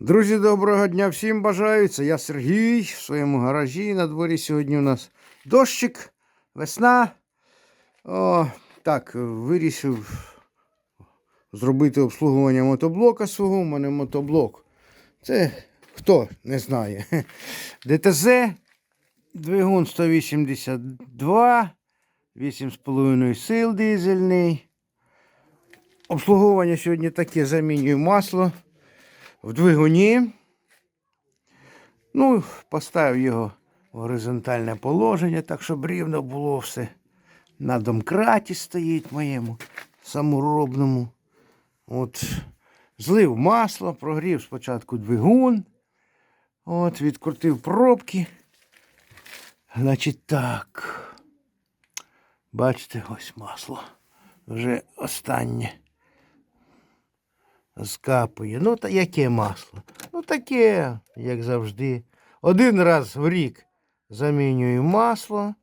Друзі, доброго дня всім бажаю. Це я Сергій в своєму гаражі. На дворі сьогодні у нас дощик, весна. О, так, вирішив зробити обслуговування мотоблока свого. У мене мотоблок. Це хто не знає. ДТЗ, двигун 182, 8,5 сил дизельний. Обслуговування сьогодні таке замінюю масло в двигуні. Ну, поставив його в горизонтальне положення, так щоб рівно було все. На домкраті стоїть моєму саморобному. От, злив масло, прогрів спочатку двигун. От, відкрутив пробки. Значить, так. Бачите, ось масло. Вже останнє скапує. Ну, та яке масло? Ну, таке, як завжди. Один раз в рік замінюю масло.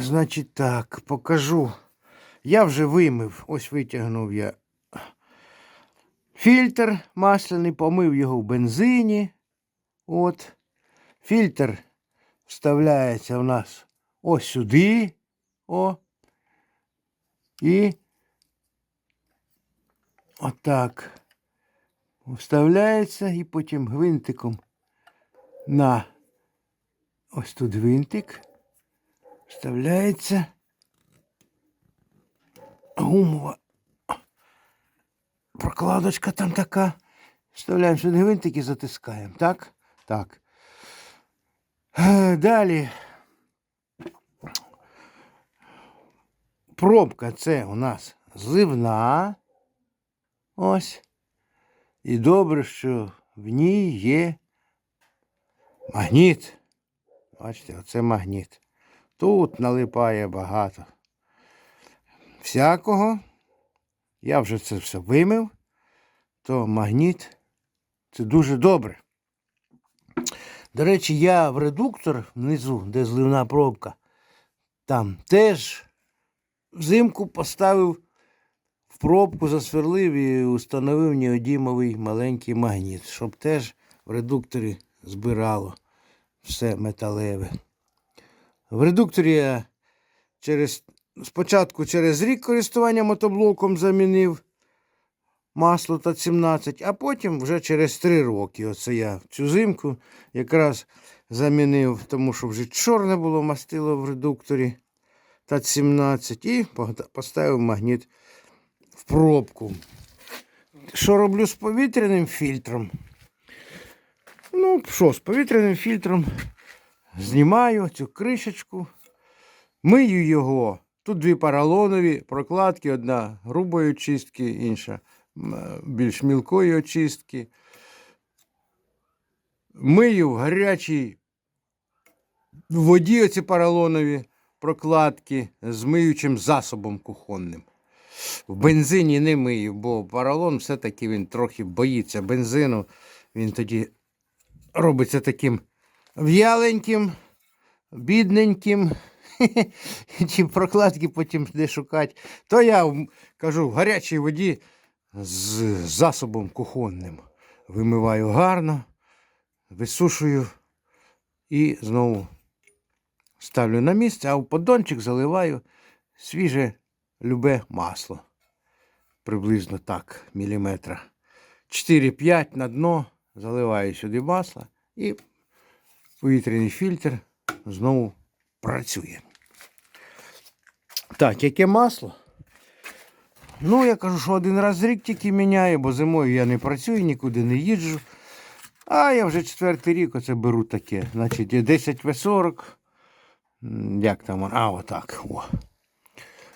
Значить так, покажу. Я вже вимив, ось витягнув я фільтр масляний, помив його в бензині. От. Фільтр вставляється в нас ось сюди. О. І отак вставляється і потім гвинтиком на ось тут гвинтик вставляється гумова прокладочка там така. Вставляємо сюди гвинтик і затискаємо. Так? Так. Далі. Пробка це у нас зливна. Ось. І добре, що в ній є магніт. Бачите, оце магніт. Тут налипає багато всякого. Я вже це все вимив, то магніт це дуже добре. До речі, я в редуктор внизу, де зливна пробка, там теж взимку поставив пробку засверлив і установив неодімовий маленький магніт, щоб теж в редукторі збирало все металеве. В редукторі я через, спочатку через рік користування мотоблоком замінив масло та 17, а потім вже через 3 роки. Оце я цю зимку якраз замінив, тому що вже чорне було мастило в редукторі та 17 і поставив магніт в пробку. Що роблю з повітряним фільтром? Ну, що, з повітряним фільтром знімаю цю кришечку, мию його. Тут дві поролонові прокладки, одна грубої очистки, інша більш мілкої очистки. Мию в гарячій воді оці поролонові прокладки з миючим засобом кухонним. В бензині не мию, бо поролон все-таки він трохи боїться бензину. Він тоді робиться таким в'яленьким, бідненьким. Ті прокладки потім де шукати. То я кажу в гарячій воді з засобом кухонним. Вимиваю гарно, висушую і знову ставлю на місце, а в поддончик заливаю свіже любе масло. Приблизно так, міліметра. 4-5 на дно, заливаю сюди масло і повітряний фільтр знову працює. Так, яке масло? Ну, я кажу, що один раз рік тільки міняю, бо зимою я не працюю, нікуди не їжджу. А я вже четвертий рік оце беру таке. Значить, є 10 В40. Як там? А, отак. О.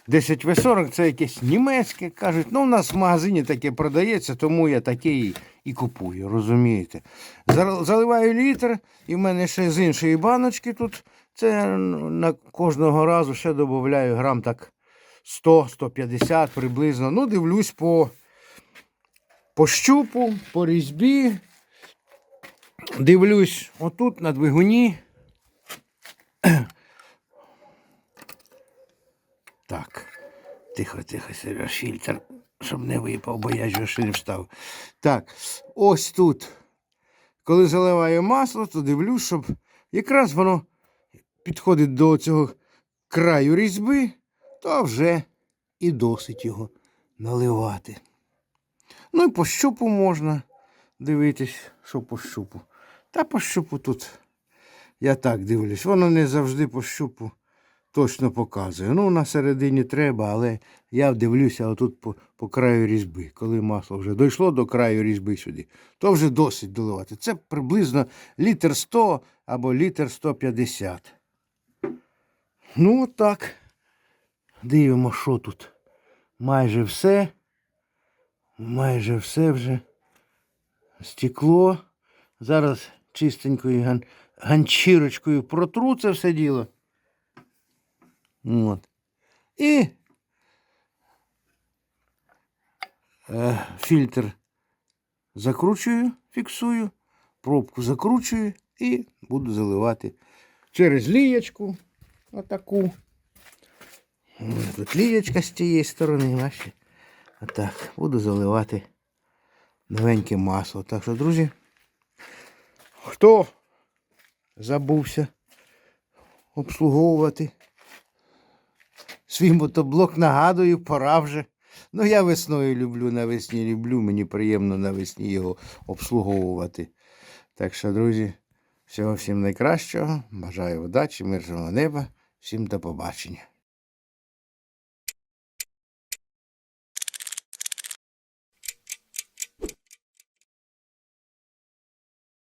10 В40 це якесь німецьке. Кажуть, ну у нас в магазині таке продається, тому я таке і, і купую, розумієте. Заливаю літр, і в мене ще з іншої баночки тут. Це на кожного разу ще додаю грам так 100-150 приблизно. Ну, дивлюсь по, по щупу, по різьбі. Дивлюсь отут на двигуні. Так. Тихо, тихо, Сереж, фільтр щоб не випав, бо я ж не встав. Так, ось тут. Коли заливаю масло, то дивлюсь, щоб якраз воно підходить до цього краю різьби, то вже і досить його наливати. Ну і по щупу можна дивитись, що по щупу. Та по щупу тут я так дивлюсь. Воно не завжди по щупу точно показує. Ну, на середині треба, але я дивлюся отут по, по краю різьби. Коли масло вже дійшло до краю різьби сюди, то вже досить доливати. Це приблизно літр 100 або літр 150. Ну, так. Дивимо, що тут. Майже все. Майже все вже. Стекло. Зараз чистенькою ган... ганчірочкою протру це все діло. От. І е, фільтр закручую, фіксую, пробку закручую і буду заливати через лієчку. Отаку. Тут лієчка з тієї сторони, бачите. Отак. Буду заливати новеньке масло. Так що, друзі, хто забувся обслуговувати свій мотоблок, нагадую, пора вже. Ну, я весною люблю, навесні люблю, мені приємно навесні його обслуговувати. Так що, друзі, всього всім найкращого. Бажаю удачі, мирного неба, всім до побачення.